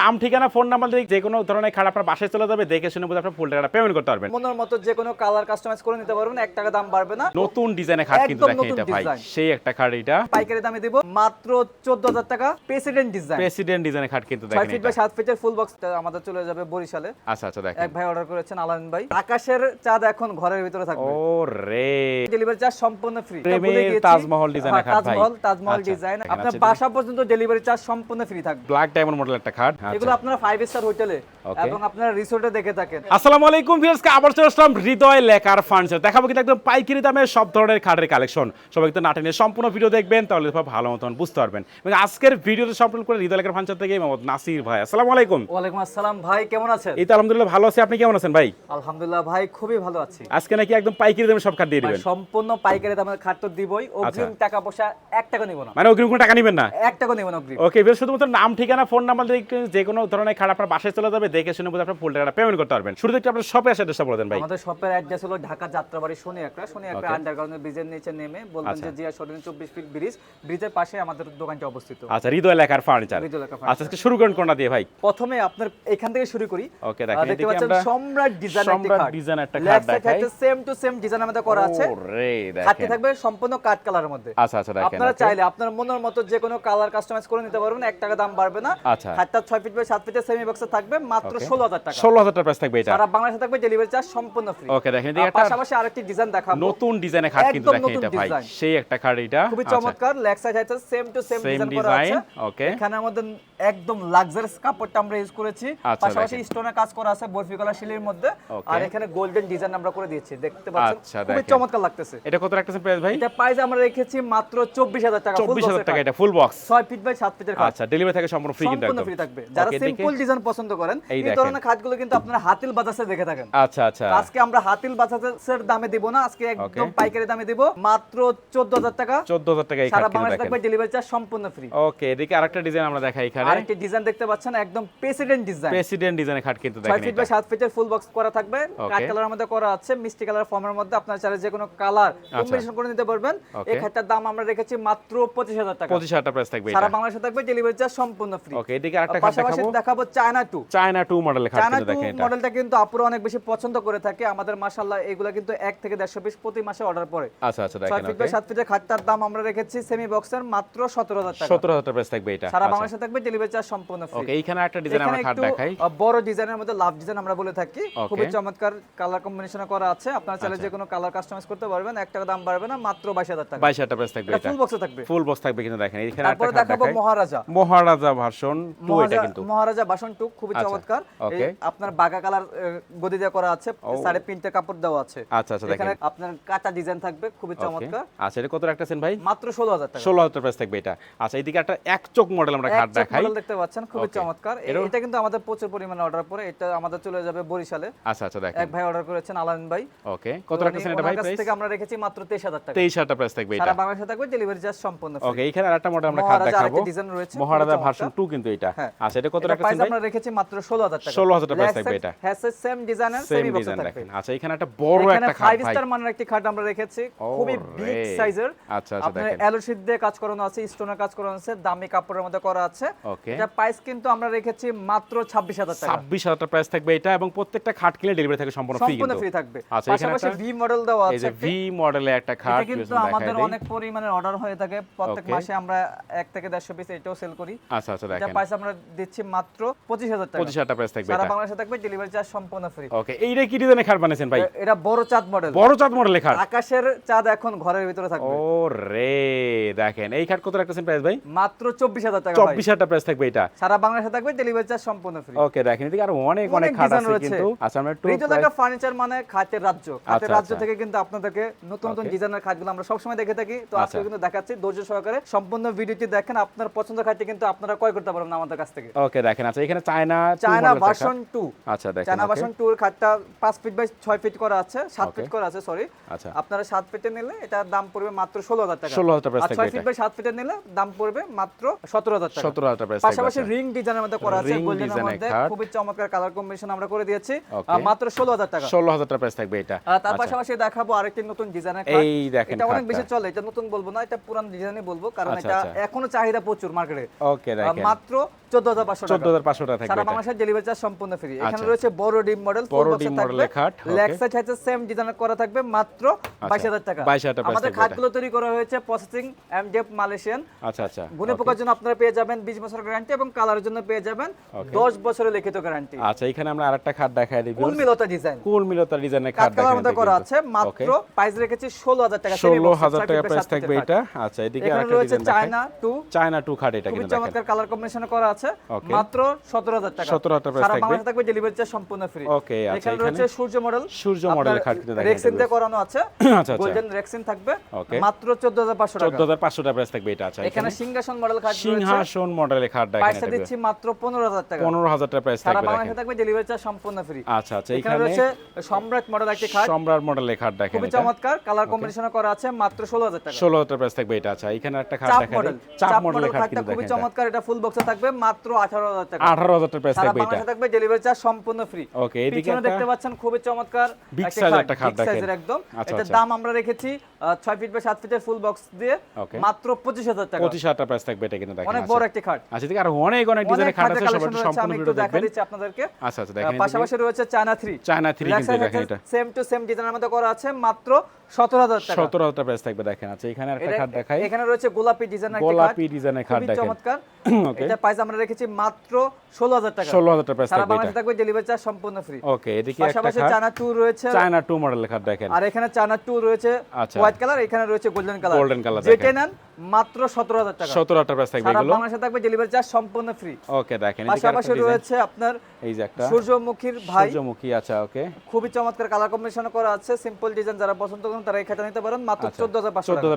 নাম ঠিকানা phone number দিয়ে যে কোনো ধরনের খাট আপনার বাসায় চলে যাবে দেখে শুনে বুঝে আপনার ফুল টাকাটা পেমেন্ট করতে পারবেন। মনের মতো যে কোনো কালার কাস্টমাইজ করে নিতে পারবেন এক টাকা দাম বাড়বে না। নতুন ডিজাইনের খাট কিন্তু দেখেন এটা ভাই সেই একটা খাট এটা। পাইকারি দামে দিব মাত্র চোদ্দ হাজার টাকা প্রেসিডেন্ট ডিজাইন প্রেসিডেন্ট ডিজাইনের খাট কিন্তু দেখেন ফিট এটা। বাই সাত ফিটের ফুল বক্স আমাদের চলে যাবে বরিশালে। আচ্ছা আচ্ছা দেখেন। এক ভাই অর্ডার করেছেন আলামিন ভাই। আকাশের চাঁদ এখন ঘরের ভিতরে থাকবে। ও রে ডেলিভারি চার্জ সম্পূর্ণ ফ্রি তাজমহল design এর খাট ভাই। তাজমহল তাজমহল আচ্ছা, ডিজাইন আপনার আছে বাসা পর্যন্ত ডেলিভারি চার্জ সম্পূর্ণ ফ্রি থাকবে। ব্ল্যাক ডায়মন্ড মডেল একটা খাট। আচ্ছা। এগুলো আপনারা ফাইভ স্টার হোটেলে এবং আপনারা রিসোর্টে দেখে থাকেন। আসসালামু আলাইকুম ভিউয়ার্সকে আবার চলে আসলাম হৃদয় ফার্নিচার দেখাবো কিন্তু একদম পাইকারি দামে সব ধরনের খাটের কালেকশন সবাই কিন্তু নাটে নিয়ে সম্পূর্ণ ভিডিও দেখবেন তাহলে ভালো মতন বুঝতে পারবেন। এবং আজকের ভিডিওতে সম্পূর্ণ করে হৃদয় ফার্নিচার থেকে মোহাম্মদ নাসির ভাই। আসসালামু আলাইকুম। ওয়ালাইকুম আসসালাম ভাই কেমন আছেন? এই তো আলহামদুলিল্লাহ ভালো আছি। আপনি কেমন আছেন ভাই? আলহামদুলিল্লাহ ভাই খুবই ভালো আছি। আজকে নাকি একদম পাইকারি দামে সব খাট দিয়ে দিবেন। সম্পূর্ণ পাইকারি দামের খাট তো দিবই। অগ্রিম টাকা পয়সা এক টাকা নিব না। মানে অগ্রিম কোনো টাকা নেবেন না? এক টাকা নিব না অগ্রিম। ওকে বেশ শুধুমাত্র নাম ঠিকানা ফোন নাম্বার যে কোনো ধরনের খাট আপনার বাসায় চলে যাবে দেখে শুনে বুঝে আপনার ফুল টাকাটা পেমেন্ট করতে পারবেন। শুরু থেকে আপনার শপে আসার চেষ্টা বলে দেন ভাই? আমাদের শপের অ্যাড্রেস হলো ঢাকা যাত্রাবাড়ি শনি একটা শনি একটা আন্ডারগ্রাউন্ডের ব্রিজের নিচে নেমে বলবেন আচ্ছা। যে জিয়া সরিন চব্বিশ ফিট ব্রিজ ব্রিজের পাশে আমাদের দোকানটা অবস্থিত। আচ্ছা হৃদয় লেখার ফার্নিচার হৃদয় লেখার আচ্ছা আজকে শুরু করেন কোনটা দিয়ে ভাই? প্রথমে আপনার এখান থেকে শুরু করি। ওকে দেখেন দেখতে পাচ্ছেন সম্রাট ডিজাইন একটি সম্রাট ডিজাইন একটা খাট দেখাই। সেম টু সেম ডিজাইন আমাদের করা আছে। ওরে খাটটি দেখেন থাকবে সম্পূর্ণ কাট কালারের মধ্যে। আচ্ছা আচ্ছা দেখেন আপনারা চাইলে আপনার মনের মতো যে কোনো কালার কাস্টমাইজ করে নিতে পারবেন এক টাকা দাম বাড়বে না। আচ্ছা। খাটটা ফিট বাই সাত ফিটের সেমি বক্সে থাকবে মাত্র Okay। ষোলো হাজার টাকা। ষোলো হাজার টাকা প্রাইস থাকবে এটা। সারা বাংলাদেশে থাকবে ডেলিভারি চার্জ সম্পূর্ণ ফ্রি ওকে দেখেন একটা পাশাপাশি আরেকটি ডিজাইন দেখাবো। নতুন ডিজাইনের খাট কিন্তু দেখেন এটা ভাই সেই একটা খাট এটা। খুবই আচ্ছা, চমৎকার লেগ সাইড আছে সেম টু সেম ডিজাইন করা আছে। okay. এখানে আমাদের একদম লাক্সারিয়াস কাপড়টা আমরা ইউজ করেছি। আচ্ছা, পাশাপাশি। স্টোনের কাজ করা আছে বরফি কলা শিলির মধ্যে। আর এখানে গোল্ডেন ডিজাইন আমরা করে দিয়েছি দেখতে পাচ্ছেন? আচ্ছা, খুবই চমৎকার লাগতেছে। এটা কত রাখতেছেন প্রাইস ভাই? এটা প্রাইস আমরা রেখেছি মাত্র চব্বিশ হাজার টাকা full চব্বিশ হাজার box এর টাকা এটা ফুল বক্স ছয় ফিট বাই সাত ফিটের খাট। আচ্ছা ডেলিভারি থাকে সম্পূর্ণ ফ্রি কিন্তু সম্পূর্ণ একদম। ফ্রি থাকবে। যারা সিম্পল ডিজাইন পছন্দ করেন এই ধরনের খাটগুলো কিন্তু আপনারা হাতিল বাজাসে দেখে থাকেন। আচ্ছা আচ্ছা। আজকে আমরা হাতিল বাজাসের দামে দিব না আজকে একদম পাইকারি দামে দিব। মাত্র চোদ্দ হাজার টাকা। চোদ্দ হাজার টাকা এই সারা বাংলাদেশ থাকবে ডেলিভারি চার্জ সম্পূর্ণ ফ্রি ওকে এদিকে আরেকটা ডিজাইন আমরা দেখাই এখানে। আরেকটি ডিজাইন দেখতে পাচ্ছেন একদম প্রেসিডেন্ট ডিজাইন প্রেসিডেন্ট ডিজাইনের খাট কিন্তু দেখেন ফিট বাই সাত ফিটের ফুল বক্স করা থাকবে. কাঠ কালারের মধ্যে করা আছে মিষ্টি কালার ফর্মের মধ্যে আপনার চাইলে যে কোনো কালার কম্বিনেশন করে নিতে পারবেন। এই খাটটার দাম আমরা রেখেছি মাত্র পঁচিশ হাজার টাকা। পঁচিশ হাজার টাকা প্রাইস থাকবে সারা বাংলাদেশে থাকবে ডেলিভারি চার্জ সম্পূর্ণ ফ্রি ওকে এদিকে আরেকটা খাট পাশাপাশি দেখাবো দেখাবো চায়না টু চায়না টু মডেলের চায়না টু মডেলটা কিন্তু আপুরা অনেক বেশি পছন্দ করে থাকে। আমাদের মাশাআল্লাহ এগুলো কিন্তু এক থেকে দেড়শো পিস প্রতি মাসে অর্ডার পড়ে। আচ্ছা আচ্ছা ছয় ফিট বাই সাত ফিটের খাটটার দাম আমরা রেখেছি সেমি বক্সের মাত্র সতেরো হাজার টাকা। সতেরো হাজার প্রাইস থাকবে এটা। সারা আচ্ছা। বাংলাদেশে থাকবে ডেলিভারি চার্জ সম্পূর্ণ ওকে এইখানে একটা ডিজাইন আমরা খাট দেখাই। বড় ডিজাইনের মধ্যে লাভ ডিজাইন আমরা বলে থাকি. খুবই চমৎকার কালার কম্বিনেশন করা আছে। আপনারা চাইলে। যে কোনো কালার কাস্টমাইজ করতে পারবেন। এক টাকা দাম বাড়বে না মাত্র বাইশ হাজার টাকা। বাইশ হাজার প্রাইস থাকবে এটা ফুল বক্সে থাকবে। ফুল বক্স থাকবে কিন্তু দেখেন। এইখানে একটা দেখাবো মহারাজা। মহারাজা ভার্সন টু এটা কিন্তু মহারাজা বাসন টুক খুবই আচ্ছা, চমৎকার। আপনার বাগা কালার গদি দেওয়া করা আছে সাড়ে তিনটে কাপড় দেওয়া আছে। আচ্ছা আচ্ছা দেখেন। আপনার কাঁচা ডিজাইন থাকবে খুবই চমৎকার। আচ্ছা এটা কত রাখতেছেন ভাই? মাত্র ষোলো হাজার টাকা। ষোলো হাজার প্রাইস থাকবে এটা। আচ্ছা এইদিকে একটা এক চোখ মডেল আমরা চোখ দেখাই। model দেখতে পাচ্ছেন খুবই চমৎকার। এটা কিন্তু আমাদের প্রচুর পরিমাণে অর্ডার পরে এটা আমাদের চলে যাবে বরিশালে। আচ্ছা আচ্ছা দেখেন। এক ভাই অর্ডার করেছেন আলামিন ভাই। ওকে কত রাখতেছেন এটা ভাই প্রাইস থেকে আমরা রেখেছি মাত্র তেইশ হাজার টাকা। তেইশ হাজার প্রাইস থাকবে এটা। সারা বাংলাদেশে থাকবে ডেলিভারি চার্জ সম্পূর্ণ। ওকে এইখানে আরেকটা মডেল আমরা মহারাজা দেখাবো। মহারাজা ভার্সন চমৎকার। টু কিন্তু এটা। হ্যাঁ। আচ্ছা এটা কত এটা প্রাইস আমরা রেখেছি মাত্র 16000 টাকা। 16,000 প্রাইস থাকবে এটা। হ্যাঁ সেম ডিজাইনের সেমি বক্স থাকবে। আচ্ছা এখানে একটা বড় একটা খাট ভাই। স্টার মানের একটি খাট আমরা রেখেছি। খুবই বিগ সাইজের আচ্ছা, আচ্ছা, আপনার দেখেন। অ্যালোশিট দিয়ে কাজ করানো আছে স্টোনের কাজ করানো আছে দামি কাপড়ের মধ্যে করা আছে। এটা প্রাইস কিন্তু আমরা রেখেছি মাত্র 26000 টাকা। ছাব্বিশ হাজার টাকা প্রাইস থাকবে এটা এবং প্রত্যেকটা খাট কিনে ডেলিভারি থাকে সম্পূর্ণ ফ্রি সম্পূর্ণ ফ্রি থাকবে। আচ্ছা এখানে একটা ভি মডেল দেওয়া এই আছে যে ভি মডেলের একটা খাট কিন্তু আমাদের অনেক পরিমাণে অর্ডার হয়ে থাকে। প্রত্যেক মাসে আমরা এক থেকে দেড়শো পিস এটাও সেল করি। আচ্ছা আচ্ছা এটা প্রাইস আমরা দিচ্ছি মাত্র পঁচিশ হাজার টাকা। পঁচিশ হাজার প্রাইস থাকবে সারা বাংলাদেশে থাকবে ডেলিভারি চার্জ সম্পূর্ণ ফ্রি ওকে এইটা কি ডিজাইনের খাট বানিয়েছেন ভাই? এটা বড় চাঁদ মডেল বড় চাঁদ মডেলের খাট। আকাশের চাঁদ এখন ঘরের ভিতরে থাকবে। ও রে দেখেন এই খাট কত রাখতেছেন প্রাইস ভাই? মাত্র চব্বিশ হাজার টাকা চব্বিশ হাজার প্রাইস থাকবে এটা। সারা বাংলাদেশে থাকবে ডেলিভারি চার্জ সম্পূর্ণ ফ্রি ওকে দেখেন এদিকে আরও অনেক অনেক খাট আছে কিন্তু আচ্ছা আমরা একটু ফার্নিচার মানে খাতের রাজ্য। খাতের আচ্ছা, রাজ্য আচ্ছা। থেকে কিন্তু আপনাদেরকে নতুন নতুন ডিজাইনের খাতগুলো আমরা সবসময় দেখে থাকি। তো আজকে আচ্ছা। কিন্তু দেখাচ্ছি ধৈর্য সহকারে সম্পূর্ণ ভিডিওটি দেখেন আপনার পছন্দের খাতে কিন্তু আপনারা ক্রয় করতে পারবেন আমাদের কাছ থেকে। ওকে দেখেন আচ্ছা এখানে চায়না চায়না ভার্সন টু খাট। আচ্ছা দেখেন চায়না। ভার্সন টুর খাটটা পাঁচ ফিট বাই ছয় ফিট করা আছে সাত Okay. ফিট করা আছে সরি আচ্ছা আপনারা সাত ফিটে নিলে এটার দাম পড়বে মাত্র ষোলো হাজার টাকা 16,000 টাকা আর price ছয় থাকবে ফিট এটা। বাই সাত ফিটে নিলে দাম পড়বে মাত্র সতেরো হাজার টাকা সতেরো হাজার টাকা পাশাপাশি আচ্ছা। রিং ডিজাইনের মধ্যে করা আছে গোল্ডেনের মধ্যে খাট। খুবই চমৎকার কালার কম্বিনেশন আমরা করে দিয়েছি মাত্র ষোলো হাজার টাকা ষোলো হাজার টাকা প্রাইস থাকবে এটা তার আচ্ছা। পাশাপাশি দেখাবো আরেকটি নতুন ডিজাইনের এই দেখেন এটা অনেক বেশি চলে এটা নতুন বলব না এটা পুরান ডিজাইনই বলব কারণ আচ্ছা, এটা আচ্ছা। এখনও চাহিদা প্রচুর মার্কেটে ওকে দেখেন মাত্র চোদ্দ হাজার পাঁচশো চোদ্দ হাজার পাঁচশো টাকা সারা বাংলাদেশের ডেলিভারি চার্জ সম্পূর্ণ ফ্রি এখানে আচ্ছা। রয়েছে বড় ডিম মডেল বড় ডিম মডেলের খাট, লেগ সাইড হচ্ছে সেম ডিজাইন করা থাকবে মাত্র বাইশ হাজার টাকা। 22,000 টাকা আমাদের খাটগুলো তৈরি করা হয়েছে প্রসেসিং এমডিএফ মালয়েশিয়ান আচ্ছা আচ্ছা গুণে পোকার জন্য আপনারা পেয়ে যাবেন বিশ বছর গ্যারান্টি এবং কালারের জন্য পেয়ে যাবেন দশ বছরের লিখিত গ্যারান্টি আচ্ছা এখানে আমরা আরেকটা খাট দেখাই দিই ফুল ডিজাইন কুল ডিজাইনের খাট দেখাই মধ্যে করা আছে মাত্র প্রাইস রেখেছি ষোলো হাজার টাকা। ষোলো হাজার টাকা প্রাইস থাকবে এটা। আচ্ছা এদিকে আরেকটা design China two China two খাট এটা কিন্তু চমৎকার কালার কম্বিনেশন করা আছে। Okay. মাত্র সতেরো হাজার টাকা। 17,000 price সারা বাংলাদেশে থাকবে ডেলিভারি চার্জ সম্পূর্ণ ফ্রি Okay, আচ্ছা, এখানে রয়েছে সূর্য মডেল সূর্য মডেলের খাট কিন্তু দেখেন রেক্সিন দিয়ে করানো আছে। আচ্ছা আচ্ছা। গোল্ডেন রেক্সিন থাকবে. মাত্র চোদ্দ হাজার পাঁচশো চোদ্দ টাকা হাজার পাঁচশো টাকা প্রাইস থাকবে এটা আচ্ছা এখানে সিংহাসন মডেল খাট রয়েছে। সিংহাসন মডেলের খাট দেখেন পয়সা এটা দিচ্ছি মাত্র পনেরো হাজার টাকা। পনেরো হাজার টাকা প্রাইস সারা থাকবে বাংলাদেশে থাকবে ডেলিভারি চার্জ সম্পূর্ণ ফ্রি আচ্ছা আচ্ছা এখানে রয়েছে সম্রাট মডেল একটি খাট। সম্রাট মডেলের খাট দেখেন খুবই চমৎকার। কালার কম্বিনেশন করা আছে মাত্র ষোলো হাজার টাকা। ষোলো হাজার প্রাইস থাকবে এটা আচ্ছা এখানে একটা খাট দেখা মডেল চাপ মডেল খাট কিন্তু খুবই চমৎকার। এটা ফুল বক্সে থাকবে। মাত্র আঠারো হাজার টাকা। আঠারো হাজার টাকা প্রাইস থাকবে এটা। থাকবে ডেলিভারি চার্জ সম্পূর্ণ ফ্রি ওকে এদিকে দেখতে পাচ্ছেন খুবই চমৎকার size খাট, একটা খাট দেখেন। একদম। আচ্ছা, এটার আচ্ছা। দাম আমরা রেখেছি আহ, ছয় ফিট বাই সাত ফিটের ফুল বক্স দিয়ে মাত্র পঁচিশ হাজার টাকা। পঁচিশ হাজার টাকা প্রাইস থাকবে এটা কিন্তু দেখেন। অনেক আচ্ছা। বড় একটি খাট। আচ্ছা এদিকে আর অনেক অনেক ডিজাইনের খাট আছে সবাই সম্পূর্ণ ভিডিও দেখা দেখবেন। দিচ্ছি আপনাদেরকে। আচ্ছা আচ্ছা দেখেন পাশাপাশি রয়েছে চায়না থ্রি চায়না থ্রি কিন্তু দেখেন এটা। সেম টু সেম ডিজাইনের মধ্যে করা আছে মাত্র সতেরো হাজার টাকা। সতেরো হাজার টাকা প্রাইস থাকবে দেখেন। আচ্ছা এখানে একটা খাট দেখাই। এখানে রয়েছে গোলাপি ডিজাইনের একটি খাট। গোলাপি ডিজাইনের খাট দেখেন। চমৎকার। এটা প্রাইস আমরা রেখেছি মাত্র ষোলো হাজার টাকা। ষোলো হাজার টাকা সারা বাংলাদেশে থাকবে ডেলিভারি চার্জ সম্পূর্ণ ফ্রি ওকে এদিকে পাশাপাশি চায়না টু রয়েছে। চায়না টু মডেলের খাট দেখেন। আর এখানে চায়না টু রয়েছে আচ্ছা। হোয়াইট কালার এখানে রয়েছে গোল্ডেন কালার Golden color যেটা নেন মাত্র সতেরো হাজার টাকা। সতেরো হাজার টাকা থাকবে সারা এগুলো। বাংলাদেশে থাকবে ডেলিভারি চার্জ সম্পূর্ণ ফ্রি ওকে দেখেন এদিকে পাশাপাশি রয়েছে আপনার এই যে একটা। সূর্যমুখীর ভাই। সূর্যমুখী আচ্ছা ওকে খুবই চমৎকার কালার কম্বিনেশন করা আছে। সিম্পল ডিজাইন যারা পছন্দ করেন তারা এই খাটটা নিতে পারেন। মাত্র আচ্ছা চোদ্দ হাজার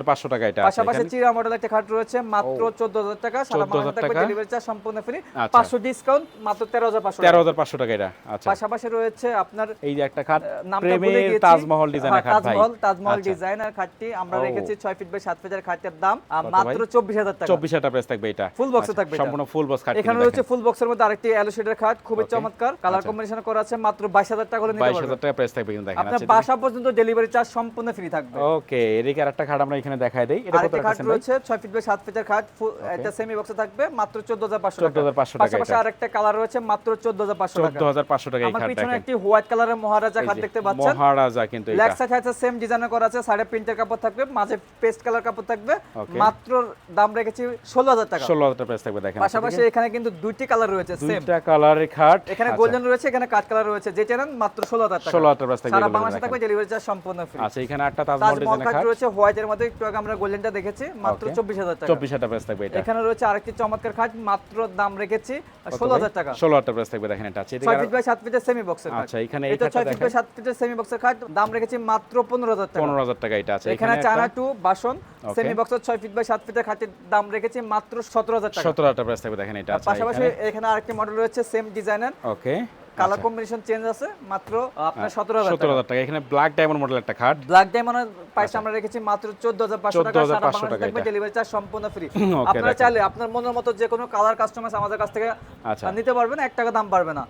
পাঁচশো টাকা। এটা পাশাপাশি চিরা মডেল একটা খাট রয়েছে মাত্র চোদ্দ হাজার টাকা। সারা বাংলাদেশে থাকবে ডেলিভারি চার্জ সম্পূর্ণ ফ্রি আচ্ছা। পাঁচশো ডিসকাউন্ট মাত্র তেরো হাজার পাঁচশো তেরো হাজার পাঁচশো টাকা এটা। আচ্ছা। পাশাপাশি রয়েছে আপনার এই যে একটা খাট নামটা ভুলে প্রেমের তাজমহল ডিজাইনের হ্যাঁ, খাট তাজমহল তাজমহল আচ্ছা। ডিজাইনের খাটটি আমরা রেখেছি ফিট বাই ফিটের খাটের দাম মাত্র ভাই? চব্বিশ হাজার টাকা। চব্বিশ হাজার প্রাইস থাকবে এটা। আচ্ছা, থাকবে সম্পূর্ণ ফুল বক্স খাট এখানে রয়েছে ফুল বক্সের মধ্যে আরেকটি অ্যালো শেডের খাট খুবই চমৎকার। কালার। কম্বিনেশন করা আছে মাত্র বাইশ হাজার টাকা নিতে পারবেন। টাকা প্রাইস থাকবে কিন্তু দেখেন। আপনার বাসা পর্যন্ত ডেলিভারি চার্জ সম্পূর্ণ ফ্রি থাকবে। ওকে এদিকে আর একটা খাট আমরা এখানে দেখাই দেই। এটা কত আরেকটি খাট রয়েছে ছয় ফিট বাই সাত ফিটের খাট ফুল- এটা সেমি বক্সে থাকবে মাত্র চোদ্দ হাজার পাঁচশো টাকা 14,500 টাকা। পাশাপাশি আরেকটা কালার রয়েছে মাত্র চোদ্দ হাজার পাঁচশো টাকা। চোদ্দ হাজার পাঁচশো টাকা এই আমার পিছনে একটি হোয়াইট কালারের মহারাজা খাট দেখতে পাচ্ছেন। মহারাজা কিন্তু লেগ সাইড আছে সেম ডিজাইনের করা আছে সাইডে প্রিন্টের কাপড় থাকবে মাঝে পেস্ট কালার কাপড় থাকবে। মাত্র দাম রেখেছি ষোলো হাজার টাকা। ষোলো হাজার টাকা প্রাইস থাকবে দেখেন। পাশাপাশি এখানে কিন্তু দুইটি কালার রয়েছে সেম দুইটা কালারের খাট। এখানে আচ্ছা, গোল্ডেন রয়েছে এখানে কাঠ কালার রয়েছে যেটা নেন মাত্র ষোলো হাজার টাকা। ষোলো হাজার টাকা প্রাইস থাকবে সারা বাংলাদেশে থাকবে ডেলিভারি চার্জ সম্পূর্ণ ফ্রি আচ্ছা এখানে একটা তাজমহল তাজমহল ডিজাইনের খাট। রয়েছে হোয়াইটের মধ্যে একটু আগে আমরা গোল্ডেনটা দেখেছি মাত্র টাকা। প্রাইস থাকবে এটা। এখানে রয়েছে আরেকটি চমৎকার খাট মাত্র দাম রেখেছি ষোলো হাজার টাকা। ষোলো হাজার প্রাইস থাকবে দেখেন এটা। আছে এদিকে ছয় ফিট বাই 7 ফিটের সেমি বক্সের খাট আচ্ছা এখানে এটা 6 ফিট বাই 7 ফিটের সেমি বক্সের খাট দাম রেখেছি মাত্র পনেরো হাজার টাকা। পনেরো হাজার টাকা এটা আছে। এখানে চানা টু বাসন সেমি বক্সের ছয় ফিট বাই সাত ফিটের খাটের দাম রেখেছি মাত্র সতেরো হাজার টাকা। 17000 টাকা প্রাইস থাকবে দেখেন এটা আছে পাশাপাশি এখানে। আরেকটি মডেল রয়েছে সেম ডিজাইনের ওকে কালার কম্বিনেশন চেঞ্জ আছে মাত্র আপনার সতেরো হাজার সতেরো হাজার টাকা। এখানে ব্ল্যাক ডায়মন্ড মডেল একটা খাট। ব্ল্যাক ডায়মন্ডের প্রাইস আমরা রেখেছি মাত্র চোদ্দ হাজার পাঁচশো টাকা 14,500 সারা বাংলাদেশে থাকবে ডেলিভারি চার্জ সম্পূর্ণ ফ্রি আপনারা চাইলে আপনার মনের মতো যে কোনো কালার কাস্টমাইজ আমাদের কাছ থেকে আচ্ছা। নিতে পারবেন এক টাকা দাম পারবে না।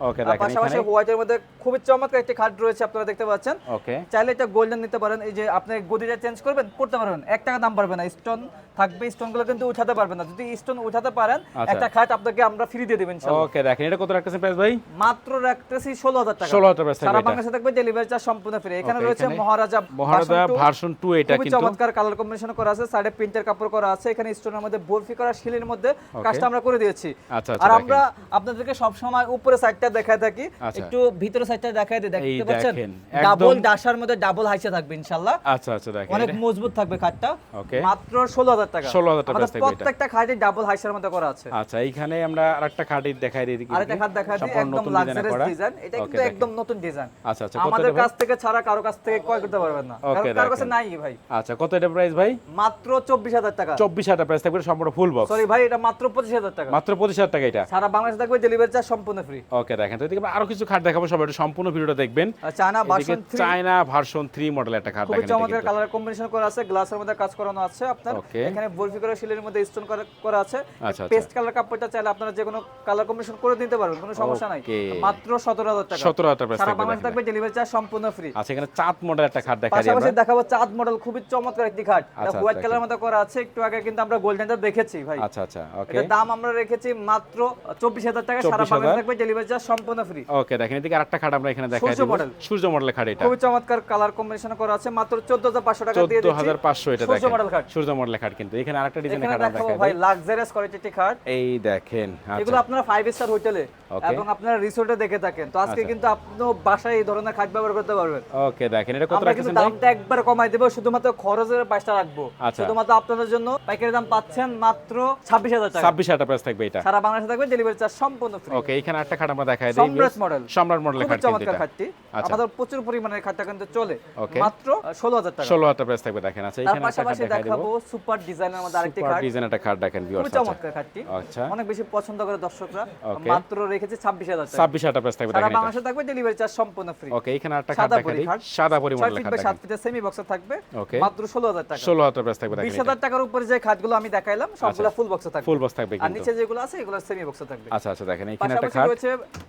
পাশাপাশি হোয়াইটের মধ্যে খুবই চমৎকার একটি খাট রয়েছে আপনারা দেখতে পাচ্ছেন। ওকে চাইলে এটা গোল্ডেন নিতে পারেন। এই যে আপনি গদিটা চেঞ্জ করবেন করতে পারবেন এক টাকা দাম পারবে না। স্টোন থাকবে স্টোনগুলো কিন্তু উঠাতে পারবেন না। যদি স্টোন উঠাতে পারেন আচ্ছা। একটা খাট আপনাকে আমরা ফ্রি দিয়ে দেবেন ইনশাআল্লাহ। ওকে দেখেন। এটা কত রাখতেছেন প্রাইস ভাই? মাত্র রাখতেছি ষোলো হাজার টাকা। ষোলো হাজার সারা বাংলাদেশে থাকবে ডেলিভারি চার্জ সম্পূর্ণ ফ্রি এখানে রয়েছে মহারাজা মহারাজা ভার্সন টু এটা কিন্তু। চমৎকার কালার কম্বিনেশন করা আছে। সাইডে প্রিন্টের কাপড় করা আছে। এখানে স্টোনের মধ্যে বরফি করা শিলের মধ্যে কাজটা আমরা করে দিয়েছি। আচ্ছা, আচ্ছা, আর আমরা আপনাদেরকে সব সময় উপরে সাইডটা দেখায় থাকি। আচ্ছা। একটু ভিতরে সাইডটা দেখায় দিই। দেখতে পাচ্ছেন? ডাবল মধ্যে ডাবল হাইসে থাকবে ইনশাআল্লাহ। আচ্ছা আচ্ছা দেখেন। অনেক মজবুত থাকবে খাটটা। মাত্র ষোলো হাজার টাকা। 16,000 টাকা। প্রত্যেকটা খাটে ডাবল হাইসের মধ্যে করা আছে। আচ্ছা এইখানে আমরা আরেকটা খাটি দেখাই দিই। আরেকটা খাট দেখা দিই। একদম লাক্সারিয়াস ডিজাইন এটা কিন্তু একদম নতুন ডিজাইন আচ্ছা আচ্ছা আমাদের কাছ থেকে ছাড়া কারও কাছ থেকে ক্রয় করতে পারবেন না। কারণ কারও কাছে নাই ভাই। আচ্ছা কত এটা প্রাইস ভাই? মাত্র চব্বিশ হাজার টাকা। চব্বিশ হাজার প্রাইস থাকবে সম্পূর্ণ ফুল বক্স সরি ভাই এটা মাত্র পঁচিশ হাজার টাকা। মাত্র পঁচিশ হাজার টাকা এটা। সারা বাংলাদেশে থাকবে ডেলিভারি চার্জ সম্পূর্ণ ফ্রি ওকে দেখেন তো এদিকে আরও কিছু খাট দেখাবো সবাই সম্পূর্ণ ভিডিওটা দেখবেন। China version three China version three model একটা খাট দেখেন এটা চমৎকার কালার কম্বিনেশন করা আছে গ্লাসের মধ্যে কাজ করানো আছে আপনার। এখানে বরফি করা শিলের মধ্যে স্টোন করা আছে। আচ্ছা, পেস্ট কালার কাপড়টা চাইলে আপনারা যে কোনো কালার কম্বিনেশন করে দিতে পারবেন কোনো সমস্যা নাই। মাত্র মাত্র সতেরো হাজার টাকা। সতেরো হাজার প্রাইস সারা থাকবে বাংলাদেশ থাকবে ডেলিভারি চার্জ সম্পূর্ণ ফ্রি আচ্ছা এখানে চাঁদ মডেল একটা খাট পাশাপাশি দেখাবো চাঁদ মডেল খুবই চমৎকার একটি খাট। আচ্ছা, হোয়াইট আচ্ছা, কালার মতো করা আছে। একটু আগে কিন্তু আমরা গোল্ডেনটা দেখেছি ভাই। আচ্ছা আচ্ছা ওকে দাম আমরা রেখেছি মাত্র চব্বিশ হাজার টাকা। সারা 24,000 বাংলাদেশ থাকবে ডেলিভারি চার্জ সম্পূর্ণ ফ্রি ওকে দেখেন এদিকে আরেকটা খাট আমরা এখানে দেখাই সূর্য দিব। সূর্য মডেলের খাট এটা। খুবই চমৎকার কালার কম্বিনেশন করা আছে। মাত্র চোদ্দ হাজার পাঁচশো টাকা দিয়ে দিচ্ছি। এটা সূর্য মডেল খাট। সূর্য মডেলের খাট কিন্তু। এখানে আরেকটা ডিজাইনের এখানে খাট আমরা দেখাই ভাই। লাক্সারিয়াস কোয়ালিটি খাট। এই দেখেন আচ্ছা। এগুলো আপনারা ফাইভ স্টার হোটেলে এবং আপনারা রিসোর্টে দেখে থাকেন। তো আজকে আচ্ছা। কিন্তু আপনি বাসায় এই ধরনের খাট ব্যবহার করতে পারবেন। ওকে দেখেন এটা কত রাখতেছেন ভাই দামটা একবার কমাই দেবো শুধুমাত্র খরচের বাইশটা রাখব। আচ্ছা। শুধুমাত্র আপনাদের জন্য পাইকারি দাম পাচ্ছেন মাত্র ছাব্বিশ হাজার টাকা। ছাব্বিশ হাজার প্রাইস থাকবে এটা। সারা বাংলাদেশে থাকবে ডেলিভারি চার্জ সম্পূর্ণ ফ্রি ওকে এখানে একটা খাট আমরা দেখাই দিই। সম্রাট মডেল সম্রাট মডেলের খাট কিন্তু চমৎকার এটা। খাটটি। আচ্ছা। আমাদের প্রচুর পরিমাণে খাটটা কিন্তু চলে. মাত্র ষোলো হাজার টাকা। ষোলো হাজার প্রাইস থাকবে দেখেন। আচ্ছা এখানে পাশাপাশি দেখাবো সুপার ডিজাইনের মধ্যে আরেকটি সুপার খাট। ডিজাইন একটা খাট দেখেন ভিউয়ার্স চমৎকার খাটটি। আচ্ছা। অনেক বেশি পছন্দ করে দর্শকরা। মাত্র রেখেছে ছাব্বিশ হাজার টাকা। ছাব্বিশ হাজার প্রাইস থাকবে সারা বাংলাদেশে থাকবে ডেলিভারি চার্জ সম্পূর্ণ ফ্রি ওকে এখানে একটা খাট দেখা দিই। সাদা ছয় পরিমাণের খাট বাই সাত দেখেন সেমি বক্সে থাকবে মাত্র ষোলো হাজার টাকা। ষোলো হাজার প্রাইস থাকবে বিশ দেখেন হাজার টাকার উপরে যে খাটগুলো আমি দেখাইলাম সবগুলো ফুল বক্সে থাকবে। ফুল বক্স থাকবে আর নিচে যেগুলো আছে এগুলো সেমি বক্সে থাকবে। আচ্ছা আচ্ছা দেখেন এখানে একটা খাট রয়েছে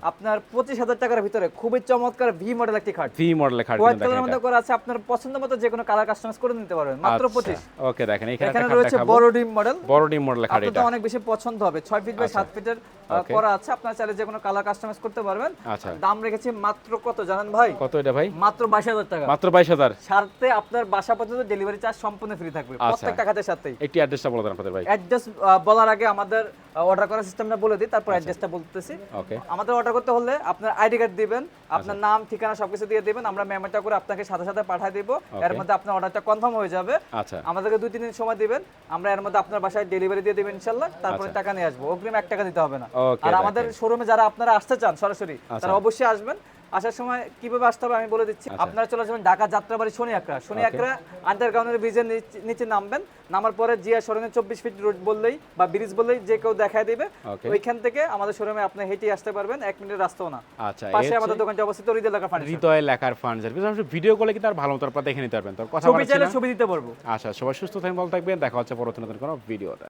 আপনার পঁচিশ হাজার টাকার ভিতরে খুবই চমৎকার ভি মডেল একটি খাট ভি মডেলের খাট হোয়াইট কালারের মধ্যে করা আছে আপনার পছন্দ মতো যে কোনো কালার কাস্টমাইজ করে নিতে পারবেন মাত্র পঁচিশ। ওকে দেখেন এখানে একটা এখানে রয়েছে বড় ডিম মডেল বড় ডিম মডেলের খাট এটা। অনেক বেশি পছন্দ হবে ছয় ফিট বাই সাত ফিটের. করা আছে। আপনারা চাইলে যে কোনো কালার কাস্টমাইজ করতে পারবেন। আচ্ছা। দাম রেখেছি মাত্র কত? জানেন ভাই? কত এটা ভাই? মাত্র বাইশ হাজার টাকা। মাত্র বাইশ হাজার। সাথে আপনার বাসা পর্যন্ত ডেলিভারি চার্জ সম্পূর্ণ ফ্রি থাকবে। আচ্ছা। প্রত্যেকটা খাতের সাথেই একটি অ্যাড্রেসটা বলে দেন আপনাদের ভাই। অ্যাড্রেস বলার আগে আমাদের অর্ডার করার সিস্টেমটা বলে দিই তারপর অ্যাড্রেসটা বলতেছি। ওকে আমাদের অর্ডার করতে হলে আপনার আইডি কার্ড দিবেন আপনার আচ্ছা। নাম ঠিকানা সবকিছু দিয়ে দিবেন আমরা মেমোটা করে আপনাকে সাথে সাথে পাঠিয়ে দিব। এর মধ্যে আপনার অর্ডারটা কনফার্ম হয়ে যাবে। আচ্ছা। আমাদেরকে দুই তিন দিন সময় দিবেন। আমরা এর মধ্যে আপনার বাসায় ডেলিভারি দিয়ে দেবেন ইনশাল্লাহ। তারপরে টাকা নিয়ে আসব। অগ্রিম এক টাকা দিতে হবে না। আর আমাদের শোরুমে যারা আপনারা আসতে চান সরাসরি আচ্ছা। তারা অবশ্যই আসবেন। আসার সময় কীভাবে আসতে হবে আমি বলে দিচ্ছি। আচ্ছা। আপনারা চলে আসবেন ঢাকা যাত্রাবাড়ি শনি আকরা শনি আকরা আন্ডারগ্রাউন্ডের ব্রিজের নিচে নামবেন। নামার পরে জিয়া শোরুমে চব্বিশ ফিট রোড বললেই বা ব্রিজ বললেই যে কেউ দেখায় দিবে। ওইখান থেকে আমাদের শোরুমে আপনি হেঁটে আসতে পারবেন। এক মিনিটের রাস্তাও না। আচ্ছা পাশে আমাদের দোকানটি অবস্থিত হৃদয় এলাকা ফার্নিচার হৃদয় লেখার ফার্নিচার কিন্তু আপনি ভিডিও কলে কিন্তু আর ভালো মতো আপনারা দেখে নিতে পারবেন। তো কথা ছবি বলছি চাইলে ছবি দিতে পারব। আচ্ছা সবাই সুস্থ থাকবেন ভালো থাকবেন। দেখা হচ্ছে পরবর্তী নতুন কোনো ভিডিওতে